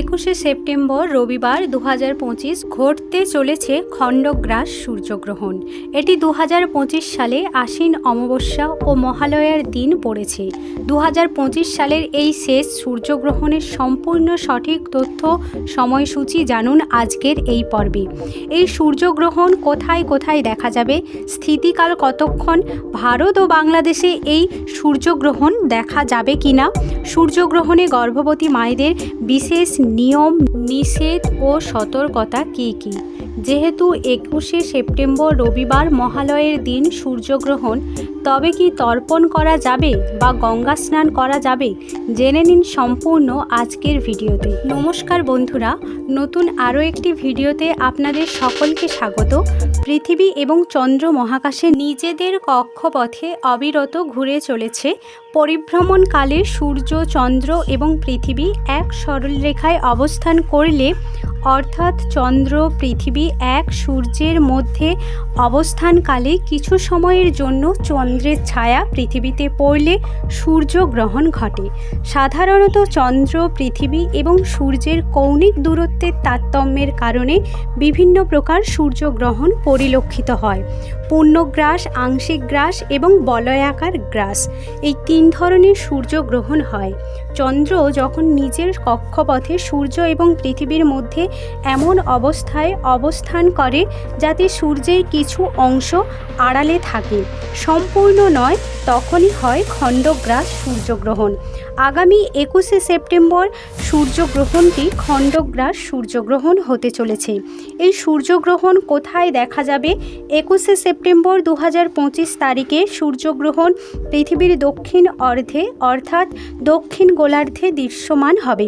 একুশে সেপ্টেম্বর রবিবার দু হাজার পঁচিশ ঘটতে চলেছে খণ্ডগ্রাস সূর্যগ্রহণ। এটি দু হাজার পঁচিশ সালে আশ্বিন অমাবস্যা ও মহালয়ার দিন পড়েছে। দু হাজার পঁচিশ সালের এই শেষ সূর্যগ্রহণের সম্পূর্ণ সঠিক তথ্য, সময়সূচি জানুন আজকের এই পর্বে। এই সূর্যগ্রহণ কোথায় কোথায় দেখা যাবে? স্থিতিকাল কতক্ষণ? ভারত ও বাংলাদেশে এই সূর্যগ্রহণ দেখা যাবে কিনা? সূর্যগ্রহণে গর্ভবতী মায়েদের বিশেষ নিয়ম নিষেধ ও সতর্কতা কি কী? যেহেতু একুশে সেপ্টেম্বর রবিবার মহালয়ের দিন সূর্যগ্রহণ, তবে কি তর্পণ করা যাবে বা গঙ্গা স্নান করা যাবে? জেনে নিন সম্পূর্ণ আজকের ভিডিওতে। নমস্কার বন্ধুরা, নতুন আরও একটি ভিডিওতে আপনাদের সকলকে স্বাগত। পৃথিবী এবং চন্দ্র মহাকাশে নিজেদের কক্ষপথে অবিরত ঘুরে চলেছে। পরিভ্রমণকালে সূর্য, চন্দ্র এবং পৃথিবী এক সরলরেখায় অবস্থান করলে অর্থাৎ চন্দ্র, পৃথিবী এক, সূর্যের মধ্যে অবস্থানকালে কিছু সময়ের জন্য চন্দ্রের ছায়া পৃথিবীতে পড়লে সূর্যগ্রহণ ঘটে। সাধারণত চন্দ্র, পৃথিবী এবং সূর্যের কৌণিক দূরত্বের তারতম্যের কারণে বিভিন্ন প্রকার সূর্যগ্রহণ পরিলক্ষিত হয়। পূর্ণগ্রাস, আংশিক গ্রাস এবং বলয়াকার গ্রাস। এই তিন ধরনের সূর্যগ্রহণ হয়। চন্দ্র যখন নিজের কক্ষপথে সূর্য এবং পৃথিবীর মধ্যে এমন অবস্থায় অবস্থান করে যাতে সূর্যের কিছু অংশ আড়ালে থাকে, সম্পূর্ণ নয়, তখনই হয় খণ্ডগ্রাস সূর্যগ্রহণ। আগামী একুশে সেপ্টেম্বর সূর্যগ্রহণটি খণ্ডগ্রাস সূর্যগ্রহণ হতে চলেছে। এই সূর্যগ্রহণ কোথায় দেখা যাবে? একুশে সেপ্টেম্বর দু হাজার পঁচিশ তারিখে সূর্যগ্রহণ পৃথিবীর দক্ষিণ অর্ধে, অর্থাৎ দক্ষিণ গোলার্ধে দৃশ্যমান হবে।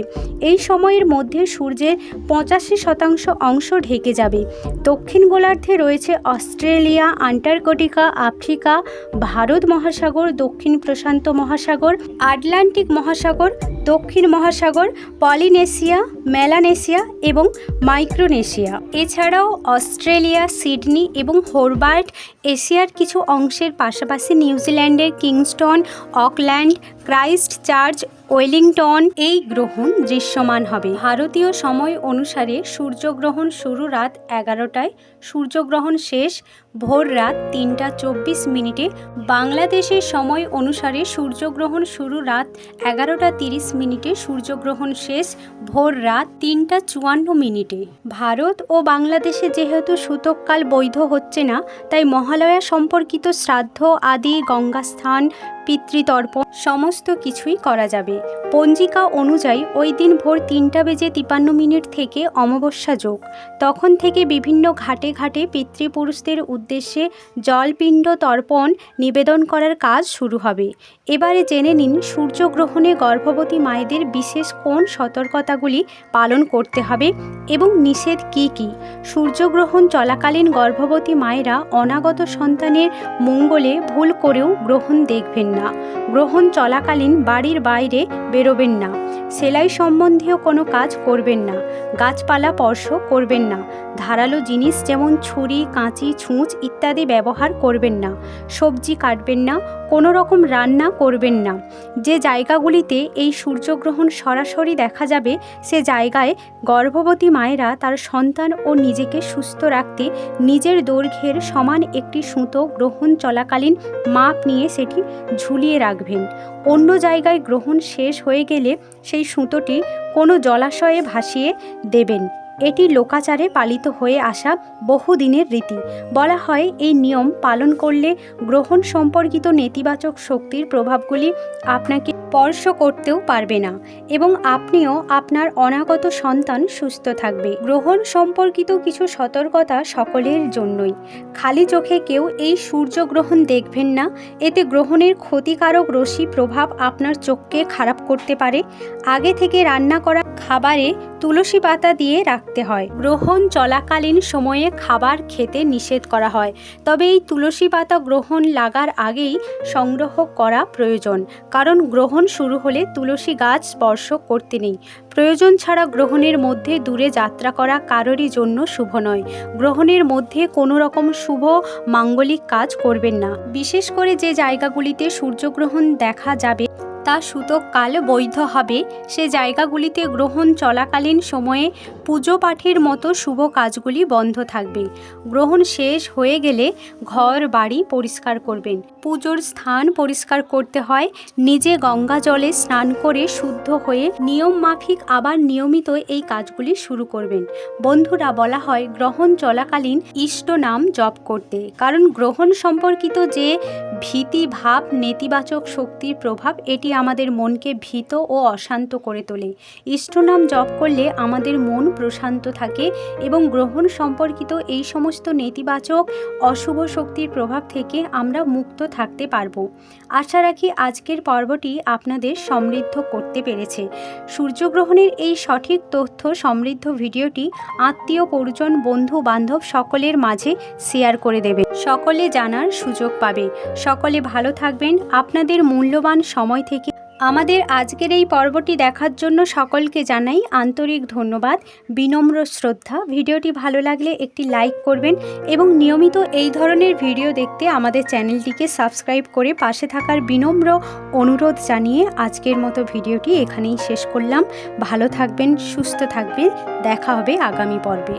এই সময়ের মধ্যে সূর্যের পঁচাশি শতাংশ অংশ ঢেকে যাবে। দক্ষিণ গোলার্ধে রয়েছে অস্ট্রেলিয়া, আন্টার্কটিকা, আফ্রিকা, ভারত মহাসাগর, দক্ষিণ প্রশান্ত মহাসাগর, আটলান্টিক মহাসাগর, দক্ষিণ মহাসাগর, পলিনেশিয়া, মেলানেশিয়া এবং মাইক্রোনেশিয়া। এছাড়াও অস্ট্রেলিয়া, সিডনি এবং হোরবার্ট এশিয়ার কিছু অংশের পাশাপাশি নিউজিল্যান্ডের Kingston, Auckland Christchurch, Wellington এই গ্রহণ দৃশ্যমান হবে। ভারতীয় সময় অনুসারে সূর্যগ্রহণ শুরু রাত এগারোটায়, সূর্যগ্রহণ শেষ ভোর রাত তিনটা চব্বিশ মিনিটে। বাংলাদেশের সময় অনুসারে সূর্যগ্রহণ শুরু রাত এগারোটা তিরিশ মিনিটে, সূর্যগ্রহণ শেষ ভোর রাত তিনটা চুয়ান্ন মিনিটে। ভারত ও বাংলাদেশে যেহেতু সূতককাল বৈধ হচ্ছে না, তাই মহালয়া সম্পর্কিত শ্রাদ্ধ আদি, গঙ্গাস্থান পিতৃতর্পণ, সমস্ত কিছুই করা যাবে। পঞ্জিকা অনুযায়ী ওই দিন ভোর তিনটা বেজে তিপান্ন মিনিট থেকে অমাবস্যা যোগ। তখন থেকে বিভিন্ন ঘাটে ঘাটে পিতৃপুরুষদের উদ্দেশ্যে জলপিণ্ড তর্পণ নিবেদন করার কাজ শুরু হবে। এবারে জেনে নিন সূর্যগ্রহণে গর্ভবতী মায়েদের বিশেষ কোন সতর্কতাগুলি পালন করতে হবে এবং নিষেধ কি কি? সূর্যগ্রহণ চলাকালীন গর্ভবতী মায়েরা অনাগত সন্তানের মঙ্গলে ভুল করেও গ্রহণ দেখবেন। না, গ্রহণ চলাকালীন বাড়ির বাইরে বেরোবেন না, সেলাই সম্বন্ধীয় কোনো কাজ করবেন না, গাছপালা স্পর্শ করবেন না, ধারালো জিনিস যেমন ছুরি, কাঁচি, ছুঁচ ইত্যাদি ব্যবহার করবেন না, সবজি কাটবেন না কোনো রকম রান্না করবেন না। যে জায়গাগুলিতে এই সূর্যগ্রহণ সরাসরি দেখা যাবে, সে জায়গায় গর্ভবতী মায়েরা তার সন্তান ও নিজেকে সুস্থ রাখতে নিজের দৈর্ঘ্যের সমান একটি সুতো গ্রহণ চলাকালীন মাপ নিয়ে সেটি ঝুলিয়ে রাখবেন। অন্য জায়গায় গ্রহণ শেষ হয়ে গেলে সেই সুতোটি কোনো জলাশয়ে ভাসিয়ে দেবেন। এটি লোকাচারে পালিত হয়ে আসা বহুদিনের রীতি। বলা হয়, এই নিয়ম পালন করলে গ্রহণ সম্পর্কিত নেতিবাচক শক্তির প্রভাবগুলি আপনাকে স্পর্শ করতেও পারবে না এবং আপনিও আপনার অনাগত সন্তান সুস্থ থাকবে। গ্রহণ সম্পর্কিত কিছু সতর্কতা সকলের জন্যই। খালি চোখে কেউ এই সূর্যগ্রহণ দেখবেন না। এতে গ্রহণের ক্ষতিকারক রশ্মি প্রভাব আপনার চোখকে খারাপ করতে পারে। আগে থেকে রান্না করা খাবারে তুলসী পাতা দিয়ে রাখতে হয়। গ্রহণ চলাকালীন সময়ে খাবার খেতে নিষেধ করা হয়। তবে এই তুলসী পাতা গ্রহণ লাগার আগেই সংগ্রহ করা প্রয়োজন। কারণ গ্রহণ শুরু হলে তুলসী গাছ স্পর্শ করতে নেই। প্রয়োজন ছাড়া গ্রহণের মধ্যে দূরে যাত্রা করা কারোরই জন্য শুভ নয়। গ্রহণের মধ্যে কোনো রকম শুভ, মাঙ্গলিক কাজ করবেন না। বিশেষ করে যে জায়গাগুলিতে সূর্যগ্রহণ দেখা যাবে তা সুতোকাল বৈধ হবে, সে জায়গাগুলিতে গ্রহণ চলাকালীন সময়ে পুজো পাঠের মতো শুভ কাজগুলি বন্ধ থাকবে। গ্রহণ শেষ হয়ে গেলে ঘর, বাড়ি পরিষ্কার করবেন। পুজোর স্থান পরিষ্কার করতে হয়, নিজে গঙ্গা জলে স্নান করে শুদ্ধ হয়ে নিয়ম মাফিক আবার নিয়মিত এই কাজগুলি শুরু করবেন। বন্ধুরা, বলা হয় গ্রহণ চলাকালীন ইষ্ট নাম জপ করতে, কারণ গ্রহণ সম্পর্কিত যে ভীতি, ভাব, নেতিবাচক শক্তির প্রভাব, এটি আমাদের মনকে ভীত ও অশান্ত করে তোলে। ইষ্টনাম জপ করলে আমাদের মন প্রশান্ত থাকে এবং গ্রহণ সম্পর্কিত এই সমস্ত নেতিবাচক অশুভ শক্তির প্রভাব থেকে আমরা মুক্ত থাকতে পারব। আশা রাখি আজকের পর্বটি আপনাদের সমৃদ্ধ করতে পেরেছে। সূর্যগ্রহণের এই সঠিক তথ্য সমৃদ্ধ ভিডিওটি আত্মীয়, পরিজন, বন্ধু, বান্ধব সকলের মাঝে শেয়ার করে দেবে। সকলে জানার সুযোগ পাবে। সকলে ভালো থাকবেন। আপনাদের মূল্যবান সময় থেকে আমাদের আজকের এই পর্বটি দেখার জন্য সকলকে জানাই আন্তরিক ধন্যবাদ, বিনম্র শ্রদ্ধা। ভিডিওটি ভালো লাগলে একটি লাইক করবেন এবং নিয়মিত এই ধরনের ভিডিও দেখতে আমাদের চ্যানেলটিকে সাবস্ক্রাইব করে পাশে থাকার বিনম্র অনুরোধ জানিয়ে আজকের মতো ভিডিওটি এখানেই শেষ করলাম। ভালো থাকবেন, সুস্থ থাকবেন। দেখা হবে আগামী পর্বে।